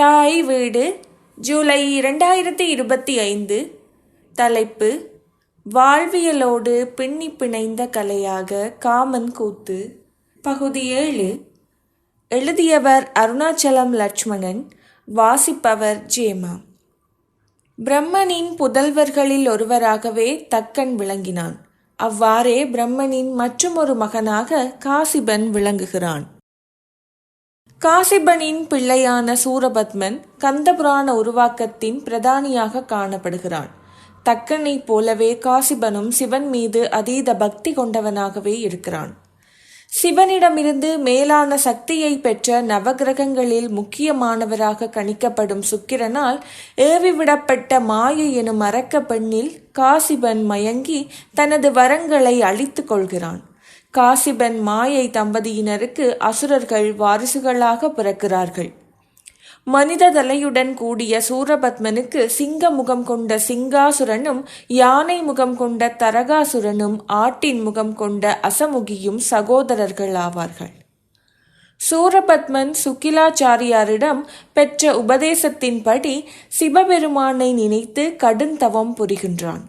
தாய் வீடு ஜூலை இரண்டாயிரத்தி இருபத்தி ஐந்து தலைப்பு வாழ்வியலோடு பின்னி பிணைந்த கலையாக காமன் கூத்து பகுதி ஏழு. எழுதியவர் அருணாச்சலம் லட்சுமணன் வாசிப்பவர் ஜேமா. பிரம்மனின் புதல்வர்களில் ஒருவராகவே தக்கன் விளங்கினான். அவ்வாறே பிரம்மனின் மற்றுமொரு மகனாக காசிபன் விளங்குகிறான். காசிபனின் பிள்ளையான சூரபத்மன் கந்தபுராண உருவாக்கத்தின் பிரதானியாக காணப்படுகிறான். தக்கனைப் போலவே காசிபனும் சிவன் மீது அதீத பக்தி கொண்டவனாகவே இருக்கிறான். சிவனிடமிருந்து மேலான சக்தியை பெற்ற நவகிரகங்களில் முக்கியமானவராக கணிக்கப்படும் சுக்கிரனால் ஏவிவிடப்பட்ட மாயை எனும் அரக்க பெண்ணில் காசிபன் மயங்கி தனது வரங்களை அழித்துக் கொள்கிறான். காசிபன் மாயை தம்பதியினருக்கு அசுரர்கள் வாரிசுகளாக பிறக்கிறார்கள். மனித தலையுடன் கூடிய சூரபத்மனுக்கு சிங்க முகம் கொண்ட சிங்காசுரனும் யானை முகம் கொண்ட தரகாசுரனும் ஆட்டின் முகம் கொண்ட அசமுகியும் சகோதரர்கள் ஆவார்கள். சூரபத்மன் சுக்கிலாச்சாரியாரிடம் பெற்ற உபதேசத்தின்படி சிவபெருமானை நினைத்து கடுந்தவம் புரிகின்றான்.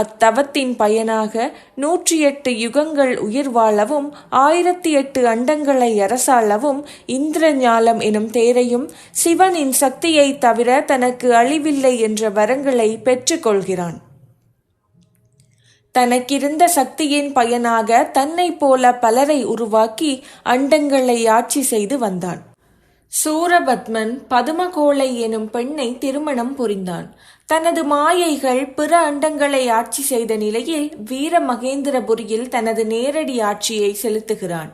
அத்தவத்தின் பயனாக நூற்றி எட்டு யுகங்கள் உயிர் வாழவும் ஆயிரத்தி எட்டு அண்டங்களை அரசாளவும் இந்திர ஞாலம் எனும் தேரையும் சிவனின் சக்தியை தவிர தனக்கு அழிவில்லை என்ற வரங்களை பெற்றுக்கொள்கிறான். தனக்கிருந்த சக்தியின் பயனாக தன்னைப் போல பலரை உருவாக்கி அண்டங்களை ஆட்சி செய்து வந்தான். சூரபத்மன் பதுமகோளை எனும் பெண்ணை திருமணம் புரிந்தான். தனது மாயைகள் பிற அண்டங்களை ஆட்சி செய்த நிலையில் வீர மகேந்திரபுரியில் தனது நேரடி ஆட்சியை செலுத்துகிறான்.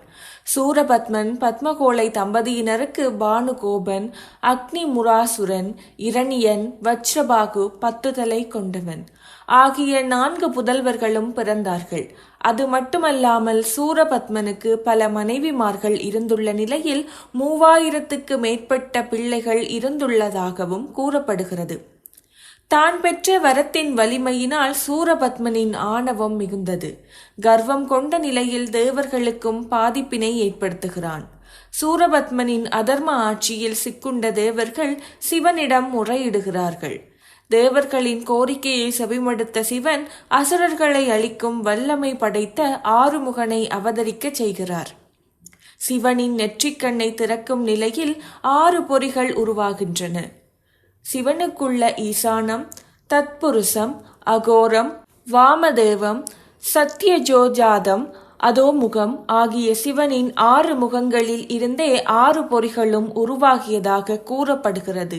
சூரபத்மன் பத்மகோளை தம்பதியினருக்கு பானுகோபன் அக்னி முராசுரன் இரணியன் வஜ்ரபாகு பத்துதலை கொண்டவன். ஆகிய நான்கு புதல்வர்களும் பிறந்தார்கள். அது மட்டுமல்லாமல் சூரபத்மனுக்கு பல மனைவிமார்கள் இருந்துள்ள நிலையில் மூவாயிரத்துக்கு மேற்பட்ட பிள்ளைகள் இருந்துள்ளதாகவும் கூறப்படுகிறது. தான் பெற்ற வரத்தின் வலிமையினால் சூரபத்மனின் ஆணவம் மிகுந்தது. கர்வம் கொண்ட நிலையில் தேவர்களுக்கும் பாதிப்பினை ஏற்படுத்துகிறான். சூரபத்மனின் அதர்ம ஆட்சியில் சிக்குண்ட தேவர்கள் சிவனிடம் முறையிடுகிறார்கள். தேவர்களின் கோரிக்கையை செவிமடுத்த சிவன் அசுரர்களை அளிக்கும் வல்லமை படைத்த ஆறுமுகனை அவதரிக்க செய்கிறார். சிவனின் நெற்றிக்கண்ணை திறக்கும் நிலையில் ஆறு பொறிகள் உருவாகின்றன. சிவனுக்குள்ள ஈசானம் தத்புருஷம் அகோரம் வாமதேவம் சத்யஜோஜாதம் அதோமுகம் ஆகிய சிவனின் ஆறு முகங்களில் இருந்தே ஆறு பொறிகளும் உருவாகியதாக கூறப்படுகிறது.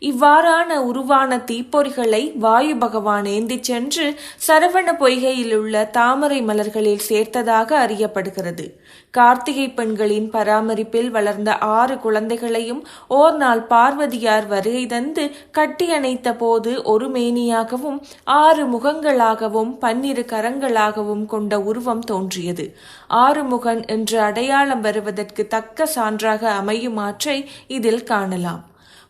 இவ்வாறான உருவான தீப்பொறிகளை வாயு பகவான் ஏந்திச் சென்று சரவண பொய்கையில் உள்ள தாமரை மலர்களில் சேர்த்ததாக அறியப்படுகிறது. கார்த்திகை பெண்களின் பராமரிப்பில் வளர்ந்த ஆறு குழந்தைகளையும் ஓர் நாள் பார்வதியார் வருகை தந்து கட்டியணைத்த போது ஒரு மேனியாகவும் ஆறு முகங்களாகவும் பன்னிரு கரங்களாகவும் கொண்ட உருவம் தோன்றியது. ஆறுமுகன் என்று அடையாளம் வருவதற்கு தக்க சான்றாக அமையும் ஆற்றை இதில் காணலாம்.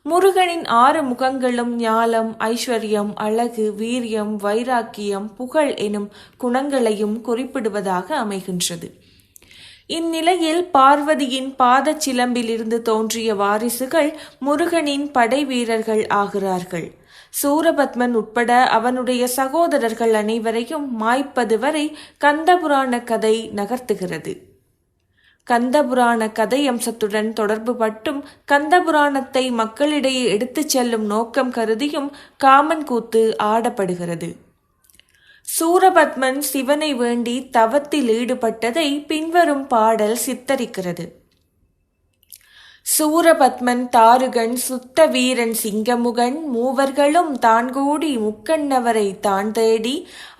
முருகனின் ஆறு முகங்களும் ஞாலம் ஐஸ்வர்யம் அழகு வீரியம் வைராக்கியம் புகழ் எனும் குணங்களையும் குறிப்பிடுவதாக அமைகின்றது. இந்நிலையில் பார்வதியின் பாதச் சிலம்பிலிருந்து தோன்றிய வாரிசுகள் முருகனின் படை வீரர்கள் ஆகிறார்கள். சூரபத்மன் உட்பட அவனுடைய சகோதரர்கள் அனைவரையும் மாய்ப்பது வரை கந்தபுராண கதை நகர்த்துகிறது. கந்தபுராண கதை அம்சத்துடன் தொடர்பு பட்டும் கந்தபுராணத்தை மக்களிடையே எடுத்துச் செல்லும் நோக்கம் கருதியும் காமன் கூத்து ஆடப்படுகிறது. சூரபத்மன் சிவனை வேண்டி தவத்தில் ஈடுபட்டதை பின்வரும் பாடல் சித்தரிக்கிறது. சூரபத்மன் தாருகன் சுத்த வீரன் சிங்கமுகன் மூவர்களும் தான் கூடி முக்கண்ணவரை தான் தேடி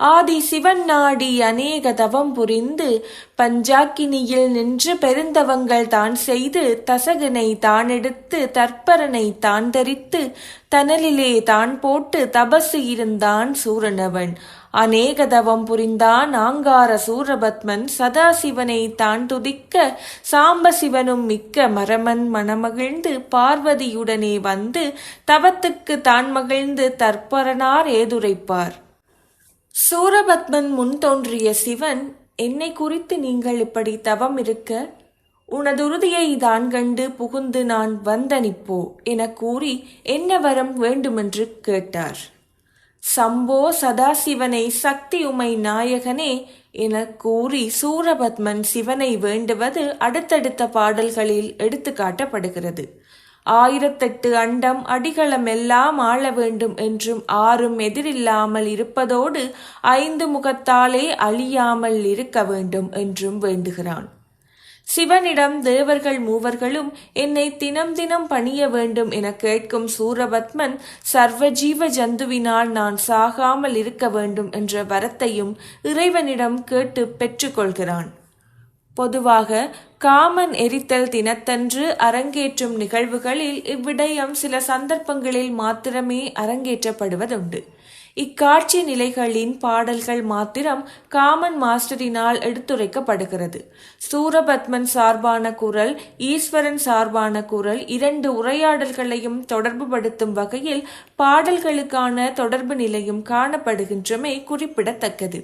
ஆதி சிவன் நாடி அநேக தவம் புரிந்து பஞ்சாக்கினியில் நின்று பெருந்தவங்கள் தான் செய்து தசகனை தான் எடுத்து தற்பரனை தான் தரித்து தனலிலே தான் போட்டு தபசு இருந்தான் சூரனவன். அநேக தவம் புரிந்தான் ஆங்கார சூரபத்மன் சதாசிவனை தான் துதிக்க சாம்பசிவனும் மிக்க மரமன் மனமகிழ்ந்து பார்வதியுடனே வந்து தவத்துக்கு தான் மகிழ்ந்து தற்பரனார் ஏதுரைப்பார். சூரபத்மன் முன் தோன்றிய சிவன் என்னை குறித்து நீங்கள் இப்படி தவம் இருக்க? உனதுறுதியை தான் கண்டு புகுந்து நான் வந்தனிப்போ? எனக் கூறி என்ன வரம் வேண்டுமென்று கேட்டார். சம்போ சதாசிவனை சக்தி உமை நாயகனே எனக் கூறி சூரபத்மன் சிவனை வேண்டுவது அடுத்தடுத்த பாடல்களில் எடுத்துக்காட்டப்படுகிறது. ஆயிரத்தெட்டு அண்டம் அடிகளமெல்லாம் ஆள வேண்டும் என்றும் ஆறும் எதிரில்லாமல் இருப்பதோடு ஐந்து முகத்தாலே அழியாமல் இருக்க வேண்டும் என்றும் வேண்டுகிறான். சிவனிடம் தேவர்கள் மூவர்களும் என்னை தினம் தினம் பணிய வேண்டும் என கேட்கும் சூரபத்மன் சர்வஜீவ ஜந்துவினால் நான் சாகாமல் இருக்க வேண்டும் என்ற வரத்தையும் இறைவனிடம் கேட்டு பெற்றுக்கொள்கிறான். பொதுவாக காமன் எரித்தல் தினத்தன்று அரங்கேற்றும் நிகழ்வுகளில் இவ்விடயம் சில சந்தர்ப்பங்களில் மாத்திரமே அரங்கேற்றப்படுவதுண்டு. இக்காட்சி நிலைகளின் பாடல்கள் மாத்திரம் காமன் மாஸ்டரினால் எடுத்துரைக்கப்படுகிறது. சூரபத்மன் சார்பான குரல் ஈஸ்வரன் சார்பான குரல் இரண்டு உரையாடல்களையும் தொடர்புபடுத்தும் வகையில் பாடல்களுக்கான தொடர்பு நிலையும் காணப்படுகின்றமை குறிப்பிடத்தக்கது.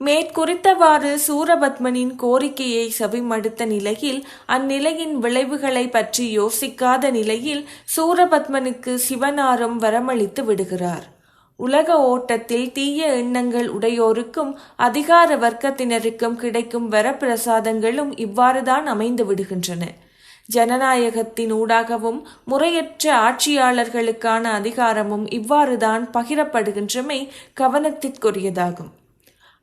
மேற்குறித்தவாறு சூரபத்மனின் கோரிக்கையை செவிமடுத்த நிலையில் அந்நிலையின் விளைவுகளை பற்றி யோசிக்காத நிலையில் சூரபத்மனுக்கு சிவனாரும் வரமளித்து விடுகிறார். உலக ஓட்டத்தில் தீய எண்ணங்கள் உடையோருக்கும் அதிகார வர்க்கத்தினருக்கும் கிடைக்கும் வரப்பிரசாதங்களும் இவ்வாறுதான் அமைந்து விடுகின்றன. ஜனநாயகத்தின் ஊடாகவும் முறையற்ற ஆட்சியாளர்களுக்கான அதிகாரமும் இவ்வாறுதான் பகிரப்படுகின்றமை கவனத்திற்குரியதாகும்.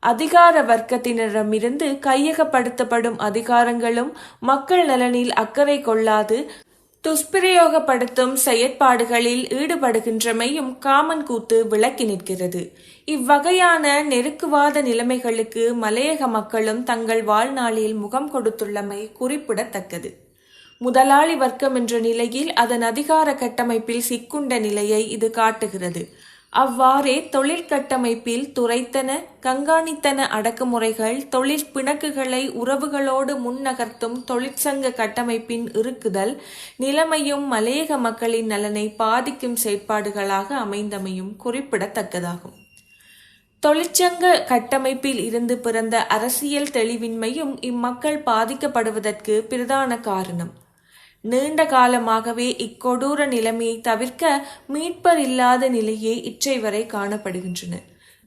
அதிகார வர்க்கத்தினரிடமிருந்து கையகப்படுத்தப்படும் அதிகாரங்களும் மக்கள் நலனில் அக்கறை கொள்ளாது துஷ்பிரயோகப்படுத்தும் செயற்பாடுகளில் ஈடுபடுகின்றமையும் காமன் கூத்து விளக்கி நிற்கிறது. இவ்வகையான நெருக்குவாத நிலைமைகளுக்கு மலையக மக்களும் தங்கள் வாழ்நாளில் முகம் கொடுத்துள்ளமை குறிப்பிடத்தக்கது. முதலாளி வர்க்கம் என்ற நிலையில் அதன் அதிகார கட்டமைப்பில் சிக்குண்ட நிலையை இது காட்டுகிறது. அவ்வாறே தொழில் கட்டமைப்பில் துரைத்தன கண்காணித்தன அடக்குமுறைகள் தொழிற் பிணக்குகளை உறவுகளோடு முன்னகர்த்தும் தொழிற்சங்க கட்டமைப்பின் இருக்குதல் நிலைமையும் மலையக மக்களின் நலனை பாதிக்கும் செயற்பாடுகளாக அமைந்தமையும் குறிப்பிடத்தக்கதாகும். தொழிற்சங்க கட்டமைப்பில் இருந்து பிறந்த அரசியல் தெளிவின்மையும் இம்மக்கள் பாதிக்கப்படுவதற்கு பிரதான காரணம். நீண்ட காலமாகவே இக்கொடூர நிலைமையை தவிர்க்க மீட்பர் இல்லாத நிலையே இச்சை வரை காணப்படுகின்றன.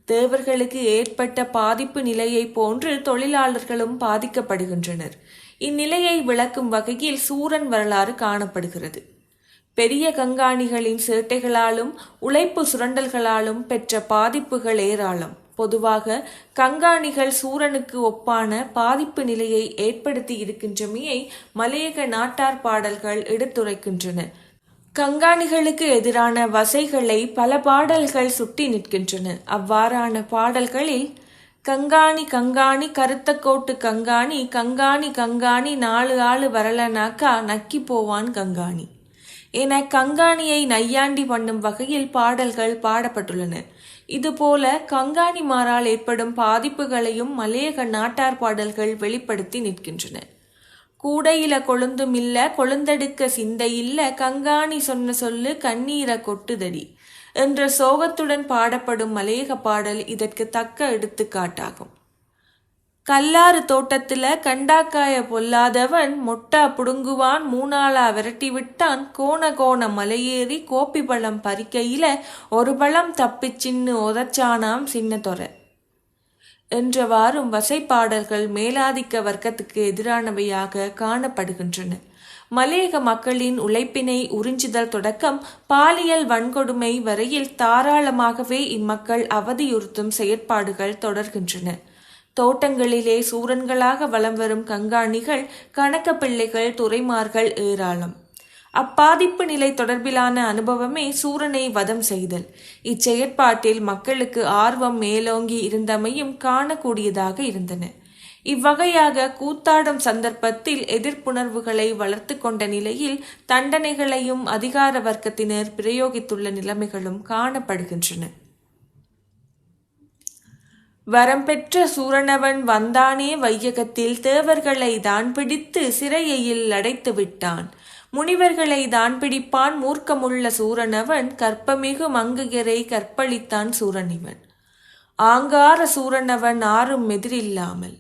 தேவர்களுக்கு ஏற்பட்ட பாதிப்பு நிலையை போன்று தொழிலாளர்களும் பாதிக்கப்படுகின்றனர். இந்நிலையை விளக்கும் வகையில் சூரன் வரலாறு காணப்படுகிறது. பெரிய கங்காணிகளின் சேட்டைகளாலும் உழைப்பு சுரண்டல்களாலும் பெற்ற பாதிப்புகள் ஏராளம். பொதுவாக கங்காணிகள் சூரனுக்கு ஒப்பான பாதிப்பு நிலையை ஏற்படுத்தி இருக்கின்றமையை மலையக நாட்டார் பாடல்கள் எடுத்துரைக்கின்றன. கங்காணிகளுக்கு எதிரான வசைகளை பல பாடல்கள் சுட்டி நிற்கின்றன. அவ்வாறான பாடல்களில் கங்காணி கங்காணி கருத்த கோட்டு கங்காணி கங்காணி கங்காணி நாலு ஆளு வரலனாக்கா நக்கி போவான் கங்காணி. என கங்காணியை நையாண்டி பண்ணும் வகையில் பாடல்கள் பாடப்பட்டுள்ளன. இதுபோல கங்காணிமாரால் ஏற்படும் பாதிப்புகளையும் மலையக நாட்டார் பாடல்கள் வெளிப்படுத்தி நிற்கின்றன. கூடையில கொழுந்தும் இல்ல கொழுந்தெடுக்க சிந்தையில்ல கங்காணி சொன்ன சொல்லு கண்ணீர கொட்டுதடி என்ற சோகத்துடன் பாடப்படும் மலையக பாடல் இதற்கு தக்க எடுத்துக்காட்டாகும். கல்லாறு தோட்டத்துல கண்டாக்காய பொல்லாதவன் மொட்டா புடுங்குவான் மூணாளா விரட்டி விட்டான் கோண கோண மலையேறி கோப்பி பழம் பறிக்கையில ஒரு பழம் தப்பிச்சின்னு உதச்சானாம் சின்ன தொரை. என்றவாறும் வசைப்பாடல்கள் மேலாதிக்க வர்க்கத்துக்கு எதிரானவையாக காணப்படுகின்றன. மலையக மக்களின் உழைப்பினை உறிஞ்சுதல் தொடக்கம் பாலியல் வன்கொடுமை வரையில் தாராளமாகவே இம்மக்கள் அவதியுறுத்தும் செயற்பாடுகள் தொடர்கின்றன. தோட்டங்களிலே சூரன்களாக வலம் வரும் கங்காணிகள் கணக்க பிள்ளைகள் துறைமார்கள் ஏராளம். அப்பாதிப்பு நிலை தொடர்பிலான அனுபவமே சூரனை வதம் செய்தல். இச்செயற்பாட்டில் மக்களுக்கு ஆர்வம் மேலோங்கி இருந்தமையும் காணக்கூடியதாக இருந்தன. இவ்வகையாக கூத்தாடும் சந்தர்ப்பத்தில் எதிர்ப்புணர்வுகளை வளர்த்து கொண்ட நிலையில் தண்டனைகளையும் அதிகார வர்க்கத்தினர் பிரயோகித்துள்ள நிலைமைகளும் காணப்படுகின்றன. வரம்பெற்ற சூரனவன் வந்தானே வையகத்தில் தேவர்களை தான் பிடித்து சிறையில் அடைத்து விட்டான். முனிவர்களை தான் பிடிப்பான் மூர்க்கமுள்ள சூரனவன் கற்பமிகு மங்குகரை கற்பழித்தான் சூரனிவன். ஆங்கார சூரனவன் ஆறும் எதிரில்லாமல்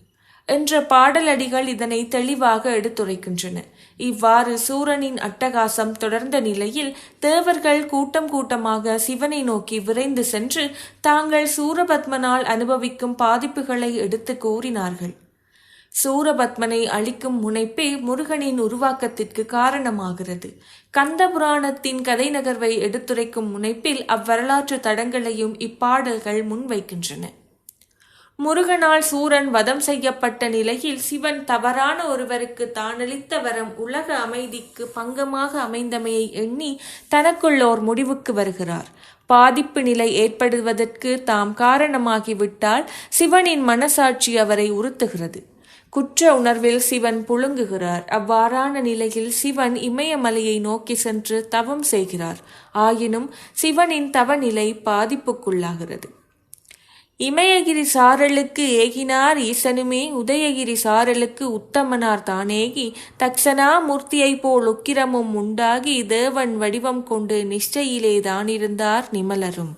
என்ற பாடலடிகள் இதனை தெளிவாக எடுத்துரைக்கின்றன. இவ்வாறு சூரனின் அட்டகாசம் தொடர்ந்த நிலையில் தேவர்கள் கூட்டம் கூட்டமாக சிவனை நோக்கி விரைந்து சென்று தாங்கள் சூரபத்மனால் அனுபவிக்கும் பாதிப்புகளை எடுத்து கூறினார்கள். சூரபத்மனை அழிக்கும் முனைப்பே முருகனின் உருவாக்கத்திற்கு காரணமாகிறது. கந்த புராணத்தின் கதை நகர்வை எடுத்துரைக்கும் முனைப்பில் அவ்வரலாற்று தடங்களையும் இப்பாடல்கள் முன்வைக்கின்றன. முருகனால் சூரன் வதம் செய்யப்பட்ட நிலையில் சிவன் தவறான ஒருவருக்கு தானளித்த வரம் உலக அமைதிக்கு பங்கமாக அமைந்தமையை எண்ணி தனக்குள்ளோர் முடிவுக்கு வருகிறார். பாதிப்பு நிலை ஏற்படுவதற்கு தாம் காரணமாகிவிட்டால் சிவனின் மனசாட்சி அவரை உறுத்துகிறது. குற்ற உணர்வில் சிவன் புழுங்குகிறார். அவ்வாறான நிலையில் சிவன் இமயமலையை நோக்கி சென்று தவம் செய்கிறார். ஆயினும் சிவனின் தவநிலை பாதிப்புக்குள்ளாகிறது. இமயகிரி சாரலுக்கு ஏகினார் ஈசனுமே உதயகிரி சாரலுக்கு உத்தமனார் தானேகி தக்ஷனா மூர்த்தியைப் போல் உக்கிரமும் உண்டாகி தேவன் வடிவம் கொண்டு நிஷ்டையிலே தானிருந்தார் நிமலரும்.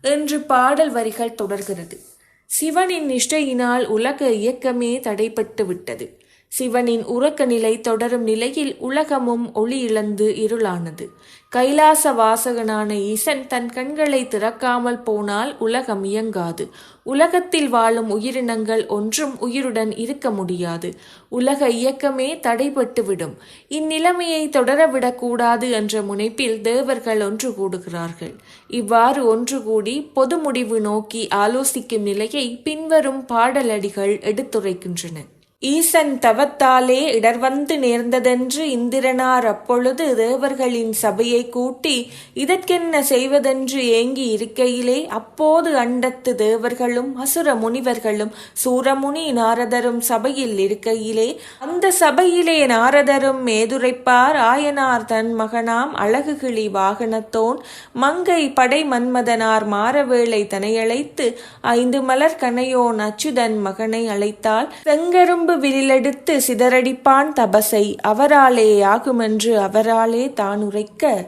என்று பாடல் வரிகள் தொடர்கிறது. சிவனின் நிஷ்டையினால் உலக இயக்கமே தடைப்பட்டு விட்டது சிவனின் உறக்க நிலை தொடரும் நிலையில் உலகமும் ஒளி இழந்து இருளானது. கைலாச வாசகனான ஈசன் தன் கண்களை திறக்காமல் போனால் உலகம் இயங்காது. உலகத்தில் வாழும் உயிரினங்கள் ஒன்றும் உயிருடன் இருக்க முடியாது. உலக இயக்கமே தடைபட்டுவிடும். இந்நிலைமையை தொடரவிடக்கூடாது என்ற முனைப்பில் தேவர்கள் ஒன்று கூடுகிறார்கள். இவ்வாறு ஒன்று கூடி பொது முடிவு நோக்கி ஆலோசிக்கும் நிலையை பின்வரும் பாடலடிகள் எடுத்துரைக்கின்றன. ஈசன் தவத்தாலே இடர்வந்து நேர்ந்ததென்று இந்திரனார் அப்பொழுது தேவர்களின் சபையை கூட்டி இதற்கென்ன செய்வதென்று ஏங்கி இருக்கையிலே அப்போது அண்டத்து தேவர்களும் அசுர முனிவர்களும் சூரமுனி நாரதரும் சபையில் இருக்கையிலே அந்த சபையிலே நாரதரும் மேதுரைப்பார் ஆயனார் தன் மகனாம் அழகுகிளி வாகனத்தோன் மங்கை படை மன்மதனார் மாறவேளை தனையழைத்து ஐந்து மலர் கனையோன் அச்சுதன் மகனை அழைத்தால் செங்கரும்பு விரிலெடுத்து சிதறடிப்பான் தபசை அவராலே ஆகுமென்று அவராலே தான் உரைக்க.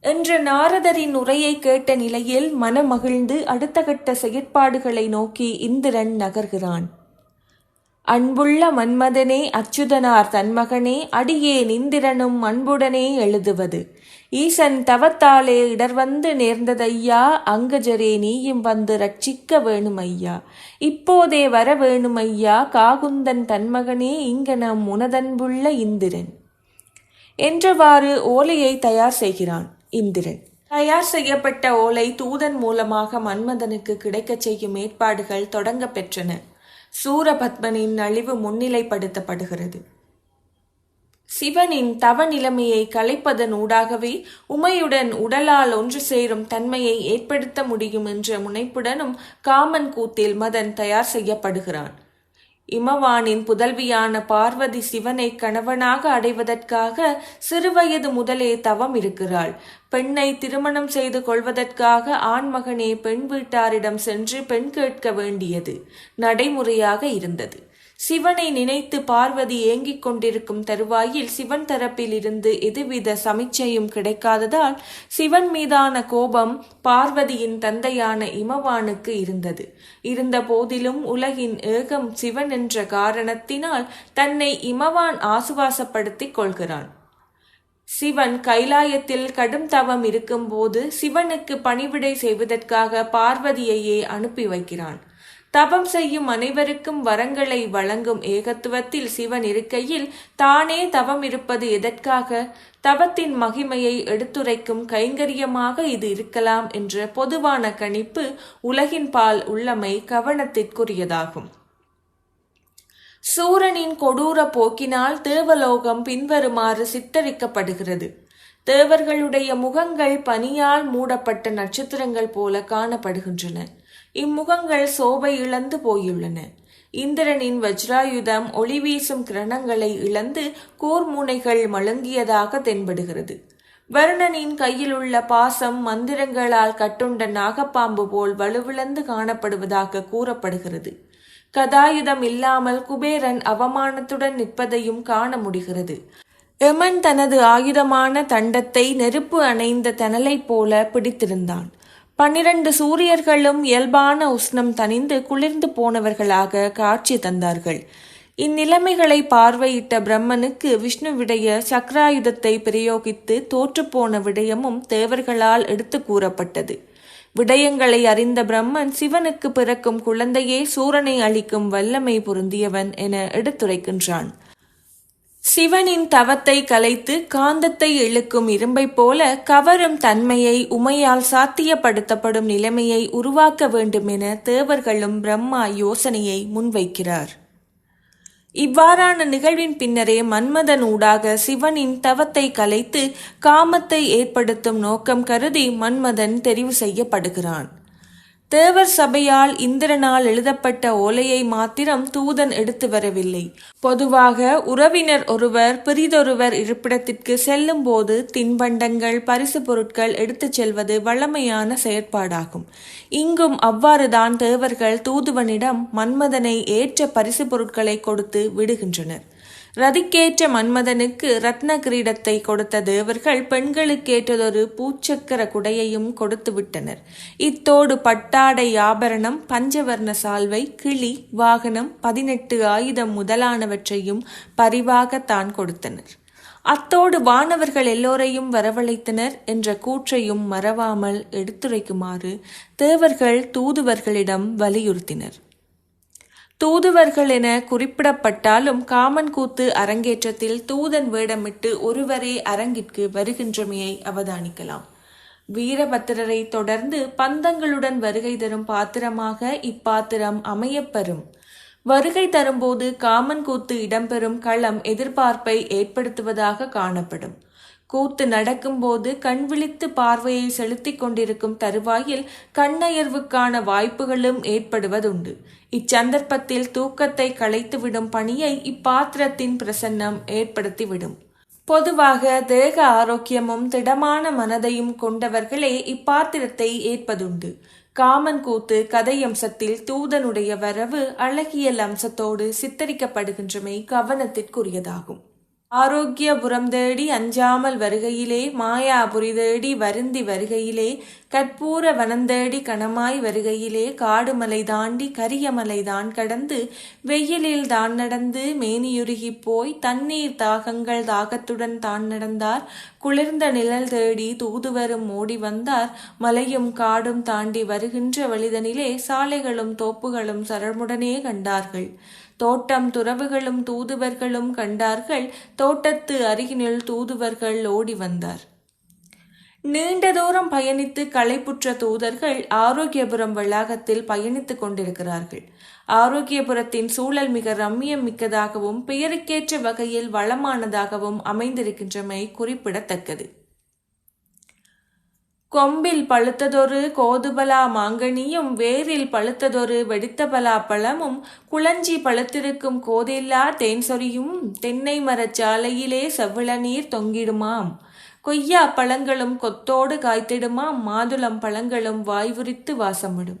என்ற நாரதரின் உரையை கேட்ட நிலையில் மனமகிழ்ந்து அடுத்த கட்ட செயற்பாடுகளை நோக்கி இந்திரன் நகர்கிறான். அன்புள்ள மன்மதனே அச்சுதனார் தன்மகனே அடியே இந்திரனும் அன்புடனே எழுதுவது. ஈசன் தவத்தாலே இடர் வந்து நேர்ந்ததையா? அங்கஜரே நீயும் வந்து ரட்சிக்க வேணுமையா? இப்போதே வர வேணுமையா? காகுந்தன் தன்மகனே இங்கனம் உனதன்புள்ள இந்திரன். என்றவாறு ஓலையை தயார் செய்கிறான் இந்திரன். தயார் செய்யப்பட்ட ஓலை தூதன் மூலமாக மன்மதனுக்கு கிடைக்கச் செய்யும் ஏற்பாடுகள் தொடங்க பெற்றன. சூரபத்மனின் அழிவு முன்னிலைப்படுத்தப்படுகிறது. சிவனின் தவ நிலைமையை கலைப்பதன் ஊடாகவே உமையுடன் உடலால் ஒன்று சேரும் தன்மையை ஏற்படுத்த முடியும் என்ற முனைப்புடனும் காமன் கூத்தில் மதன் தயார் செய்யப்படுகிறான். இமவானின் புதல்வியான பார்வதி சிவனை கணவனாக அடைவதற்காக சிறுவயது முதலே தவம் இருக்கிறாள். பெண்ணை திருமணம் செய்து கொள்வதற்காக ஆண்மகனே பெண் வீட்டாரிடம் சென்று பெண் கேட்க வேண்டியது நடைமுறையாக இருந்தது. சிவனை நினைத்து பார்வதி ஏங்கிக் கொண்டிருக்கும் தருவாயில் சிவன் தரப்பில் இருந்து எதுவித சமிச்சையும் கிடைக்காததால் சிவன் மீதான கோபம் பார்வதியின் தந்தையான இமவானுக்கு இருந்தது. இருந்த போதிலும் உலகின் ஏகம் சிவன் என்ற காரணத்தினால் தன்னை இமவான் ஆசுவாசப்படுத்திக் கொள்கிறான். சிவன் கைலாயத்தில் கடும் தவம் இருக்கும்போது சிவனுக்கு பணிவிடை செய்வதற்காக பார்வதியையே அனுப்பி வைக்கிறான். தவம் செய்யும் அனைவருக்கும் வரங்களை வழங்கும் ஏகத்துவத்தில் சிவன் இருக்கையில் தானே தவம் இருப்பது எதற்காக? தவத்தின் மகிமையை எடுத்துரைக்கும் கைங்கரியமாக இது இருக்கலாம் என்ற பொதுவான கணிப்பு உலகின் பால் உள்ளமை கவனத்திற்குரியதாகும். சூரனின் கொடூர போக்கினால் தேவலோகம் பின்வருமாறு சித்தரிக்கப்படுகிறது. தேவர்களுடைய முகங்கள் பனியால் மூடப்பட்ட நட்சத்திரங்கள் போல காணப்படுகின்றன. இம்முகங்கள் சோபை இழந்து போயுள்ளன. இந்திரனின் வஜ்ராயுதம் ஒளி வீசும் கிரணங்களை இழந்து கூர்முனைகள் மழுங்கியதாக தென்படுகிறது. வருணனின் கையில் உள்ள பாசம் மந்திரங்களால் கட்டுண்ட நாகப்பாம்பு போல் வலுவிழந்து காணப்படுவதாக கூறப்படுகிறது. கதாயுதம் இல்லாமல் குபேரன் அவமானத்துடன் நிற்பதையும் காண முடிகிறது. எமன் தனது ஆயுதமான தண்டத்தை நெருப்பு அணைந்த தனலைப் போல பிடித்திருந்தான். பன்னிரண்டு சூரியர்களும் இயல்பான உஷ்ணம் தணிந்து குளிர்ந்து போனவர்களாக காட்சி தந்தார்கள். இந்நிலைமைகளை பார்வையிட்ட பிரம்மனுக்கு விஷ்ணுவிடைய சக்ராயுதத்தை பிரயோகித்து தோற்றுப்போன விடயமும் தேவர்களால் எடுத்து கூறப்பட்டது. விடயங்களை அறிந்த பிரம்மன் சிவனுக்கு பிறக்கும் குழந்தையே சூரனை அளிக்கும் வல்லமை பொருந்தியவன் என எடுத்துரைக்கின்றான். சிவனின் தவத்தை கலைத்து காந்தத்தை இழுக்கும் இரும்பைப் போல கவரும் தன்மையை உமையால் சாத்தியப்படுத்தப்படும் நிலைமையை உருவாக்க வேண்டும் என தேவர்களும் பிரம்மா யோசனையை முன்வைக்கிறார். இவ்வாறான நிகழ்வின் பின்னரே மன்மதன் ஊடாக சிவனின் தவத்தை கலைத்து காமத்தை ஏற்படுத்தும் நோக்கம் கருதி மன்மதன் தெரிவு செய்யப்படுகிறான். தேவர் சபையால் இந்திரனால் எழுதப்பட்ட ஓலையை மாத்திரம் தூதன் எடுத்து வரவில்லை. பொதுவாக உறவினர் ஒருவர் பிரிதொருவர் இருப்பிடத்திற்கு செல்லும் போது தின்பண்டங்கள் பரிசு பொருட்கள் எடுத்துச் செல்வது வழமையான செயற்பாடாகும். இங்கும் அவ்வாறுதான் தேவர்கள் தூதுவனிடம் மன்மதனை ஏற்ற பரிசு பொருட்களை கொடுத்து விடுகின்றனர். ரதிக்கேற்ற மன்மதனுக்கு ரத்ன கிரீடத்தை கொடுத்த தேவர்கள் பெண்களுக்கேற்றதொரு பூச்சக்கர குடையையும் கொடுத்து விட்டனர். இத்தோடு பட்டாடை ஆபரணம் பஞ்சவர்ண சால்வை கிளி வாகனம் பதினெட்டு ஆயுதம் முதலானவற்றையும் பரிவாக தான் கொடுத்தனர். அத்தோடு வானவர்கள் எல்லோரையும் வரவழைத்தனர் என்ற கூற்றையும் மறவாமல் எடுத்துரைக்குமாறு தேவர்கள் தூதுவர்களிடம் வலியுறுத்தினர். தூதுவர்கள் என குறிப்பிடப்பட்டாலும் காமன் கூத்து அரங்கேற்றத்தில் தூதன் வேடமிட்டு ஒருவரே அரங்கிற்கு வருகின்றமையை அவதானிக்கலாம். வீரபத்திரரை தொடர்ந்து பந்தங்களுடன் வருகை தரும் பாத்திரமாக இப்பாத்திரம் அமையப்பெறும். வருகை தரும்போது காமன் கூத்து இடம்பெறும் களம் எதிர்பார்ப்பை ஏற்படுத்துவதாக காணப்படும். கூத்து நடக்கும்போது கண் விழித்து பார்வையை செலுத்திக் கொண்டிருக்கும் தருவாயில் கண்ணயர்வுக்கான வாய்ப்புகளும் ஏற்படுவதுண்டு. இச்சந்தர்ப்பத்தில் தூக்கத்தை களைத்துவிடும் பணியை இப்பாத்திரத்தின் பிரசன்னம் ஏற்படுத்திவிடும். பொதுவாக தேக ஆரோக்கியமும் திடமான மனதையும் கொண்டவர்களே இப்பாத்திரத்தை ஏற்பதுண்டு. காமன் கூத்து கதையம்சத்தில் தூதனுடைய வரவு அழகியல் அம்சத்தோடு சித்தரிக்கப்படுகின்றமை கவனத்திற்குரியதாகும். ஆரோக்கியபுரம் தேடி அஞ்சாமல் வருகையிலே மாயாபுரி தேடி வருந்தி வருகையிலே கற்பூர வனந்தேடி கணமாய் வருகையிலே காடுமலை தாண்டி கரியமலை தான் கடந்து வெயிலில் தான் நடந்து மேனியுருகி போய் தண்ணீர் தாகங்கள் தாகத்துடன் தான் நடந்தார். குளிர்ந்த நிழல் தேடி தூதுவரும் ஓடி வந்தார். மலையும் காடும் தாண்டி வருகின்ற வழிதனிலே சாலைகளும் தோப்புகளும் சரமுடனே கண்டார்கள். தோட்டம் துறவுகளும் தூதுவர்களும் கண்டார்கள். தோட்டத்து அருகினில் தூதுவர்கள் ஓடி வந்தார். நீண்ட தூரம் பயணித்து களைப்புற்ற தூதர்கள் ஆரோக்கியபுரம் வளாகத்தில் பயணித்துக் கொண்டிருக்கிறார்கள். ஆரோக்கியபுரத்தின் சூழல் மிக ரம்மியம் மிக்கதாகவும் பெயருக்கேற்ற வகையில் வளமானதாகவும் அமைந்திருக்கின்றமை குறிப்பிடத்தக்கது. கொம்பில் பழுத்ததொரு கோதுபலா மாங்கனியும் வேரில் பழுத்ததொரு வெடித்தபலா பழமும் குளஞ்சி பழுத்திருக்கும் கோதில்லா தேன் சொறியும் தென்னை மரச்சாலையிலே சாலையிலே செவ்விளநீர் தொங்கிடுமாம். கொய்யா பழங்களும் கொத்தோடு காய்த்திடுமாம் மாதுளம் பழங்களும் வாய்வுரித்து வாசமிடும்.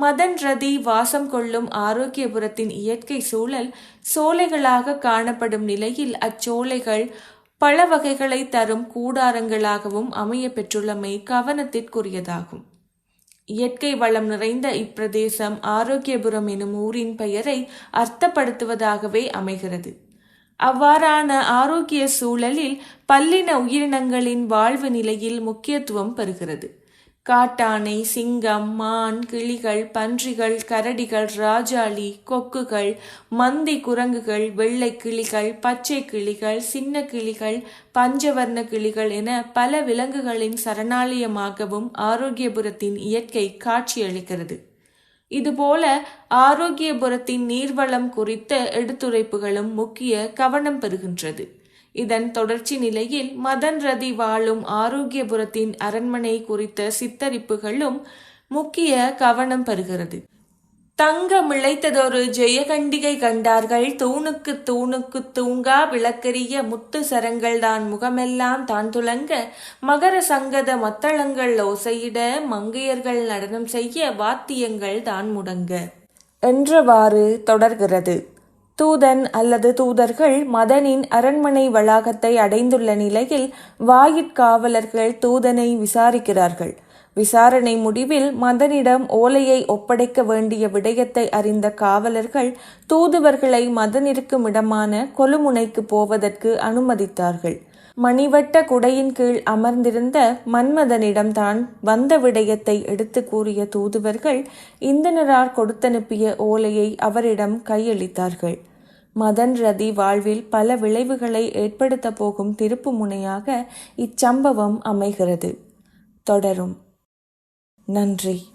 மதன் ரதி வாசம் கொள்ளும் ஆரோக்கியபுரத்தின் இயற்கை சூழல் சோலைகளாக காணப்படும் நிலையில் அச்சோலைகள் பல வகைகளை தரும் கூடாரங்களாகவும் அமைய பெற்றுள்ளமை கவனத்திற்குரியதாகும் இயற்கை வளம் நிறைந்த இப்பிரதேசம் ஆரோக்கியபுரம் எனும் ஊரின் பெயரை அர்த்தப்படுத்துவதாகவே அமைகிறது. அவ்வாறான ஆரோக்கிய சூழலில் பல்லின உயிரினங்களின் வாழ்வு நிலையில் முக்கியத்துவம் பெறுகிறது. காட்டானை சிங்கம் மான் கிளிகள் பன்றிகள் கரடிகள் ராஜாளி கொக்குகள் மந்தி குரங்குகள் வெள்ளை கிளிகள் பச்சை கிளிகள் சின்ன கிளிகள் பஞ்சவர்ண கிளிகள் என பல விலங்குகளின் சரணாலயமாகவும் ஆரோக்கியபுரத்தின் இயற்கை காட்சியளிக்கிறது. இதுபோல ஆரோக்கியபுரத்தின் நீர்வளம் குறித்த எடுத்துரைப்புகளும் முக்கிய கவனம் பெறுகின்றது. இதன் தொடர்ச்சி நிலையில் மதன் ரதி வாழும் ஆரோக்கியபுரத்தின் அரண்மனை குறித்த சித்தரிப்புகளும் முக்கிய கவனம் பெறுகிறது. தங்கம் இழைத்ததொரு ஜெயகண்டிகை கண்டார்கள். தூணுக்கு தூணுக்கு தூங்கா விளக்கரிய முத்து சரங்கள் தான் முகமெல்லாம் தான் துலங்க மகர சங்கத மத்தளங்கள் ஓசையிட மங்கையர்கள் நடனம் செய்ய வாத்தியங்கள் தான் முடங்க. என்றவாறு தொடர்கிறது. தூதன் அல்லது தூதர்கள் மதனின் அரண்மனை வளாகத்தை அடைந்துள்ள நிலையில் வாயிற்காவலர்கள் தூதனை விசாரிக்கிறார்கள். விசாரணை முடிவில் மதனிடம் ஓலையை ஒப்படைக்க வேண்டிய விடயத்தை அறிந்த காவலர்கள் தூதுவர்களை மதனிருக்கும் இடமான கொலுமுனைக்கு போவதற்கு அனுமதித்தார்கள். மணிவட்ட குடையின் கீழ் அமர்ந்திருந்த மன்மதனிடம் தான் வந்த விடயத்தை எடுத்து கூறிய தூதுவர்கள் இந்தனரார் கொடுத்தனுப்பிய ஓலையை அவரிடம் கையளித்தார்கள். மதன் ரதி வாழ்வில் பல விளைவுகளை ஏற்படுத்த போகும் திருப்பு முனையாக இச்சம்பவம் அமைகிறது. தொடரும். நன்றி.